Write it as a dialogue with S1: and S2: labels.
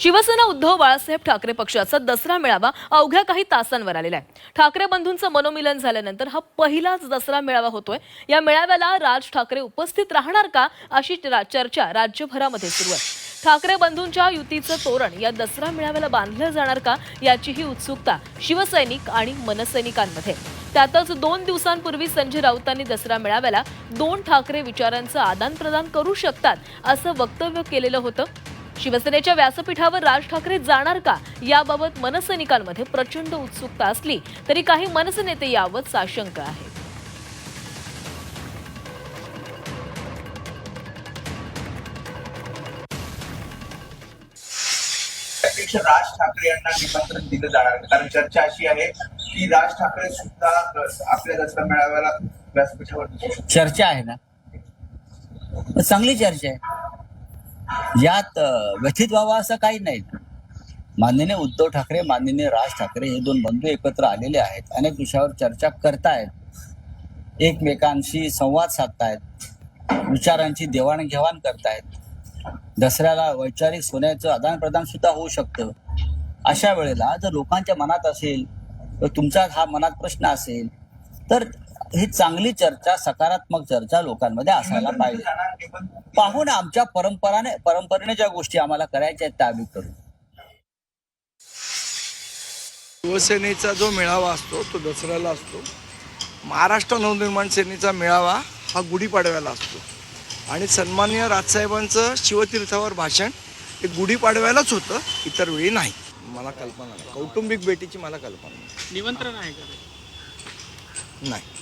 S1: शिवसेना उद्धव बाळासाहेब ठाकरे पक्षाचा दसरा मेळावा अवघ्या काही तासांवर आलेला आहे. ठाकरे बंधूंचं मनोमिलन झाल्यानंतर हा पहिलाच दसरा मेळावा होतोय. या मेळाव्याला राज ठाकरे उपस्थित राहणार का अशी रा- चर्चा राज्यभरामध्ये सुरू आहे. ठाकरे बंधूंच्या युतीचं तोरण या दसरा मेळाव्याला बांधलं जाणार का याचीही उत्सुकता शिवसैनिक आणि मनसैनिकांमध्ये. त्यातच दोन दिवसांपूर्वी संजय राऊतांनी दसरा मेळाव्याला दोन ठाकरे विचारांचं आदान प्रदान करू शकतात असं वक्तव्य केलेलं होतं. शिवसेनेच्या व्यासपीठावर राज ठाकरे जाणार का याबाबत मनसैनिकांमध्ये प्रचंड उत्सुकता असली तरी काही मनसेनेते यावत साशंक आहेत
S2: त्यापेक्षा राज ठाकरे यांना निमंत्रण दिलं जाणार आहे. कारण चर्चा अशी आहे की राज ठाकरे सुद्धा आपल्या दसरा मेळाव्याला व्यासपीठावर.
S3: चर्चा आहे ना चांगली चर्चा आहे यात व्यथित व्हावं असं काही नाही. माननीय उद्धव ठाकरे माननीय राज ठाकरे हे दोन बंधू एकत्र आलेले आहेत. अनेक विषयावर चर्चा करतायत. एकमेकांशी संवाद साधतायत. विचारांची देवाणघेवाण करतायत. दसऱ्याला वैचारिक सोन्याचं आदान प्रदान सुद्धा होऊ शकतं. अशा वेळेला जर लोकांच्या मनात असेल तर तुमचा हा मनात प्रश्न असेल तर ही चांगली चर्चा सकारात्मक चर्चा लोकांमध्ये असायला पाहिजे.
S2: जाणार, निमंत्रण दिलं
S3: पाहू ना आमच्या परंपराने परंपरेने ज्या गोष्टी आम्हाला करायच्या आहेत त्या आम्ही करू.
S4: शिवसेनेचा जो मेळावा असतो तो दसऱ्याला असतो. महाराष्ट्र नवनिर्माण सेनेचा मेळावा हा गुढीपाडव्याला असतो. आणि सन्माननीय राजसाहेबांचं शिवतीर्थावर भाषण हे गुढीपाडव्यालाच होतं इतर वेळी नाही. मला कल्पना नाही. कौटुंबिक भेटीची मला कल्पना
S5: निमंत्रण आहे का?
S4: नाही नाही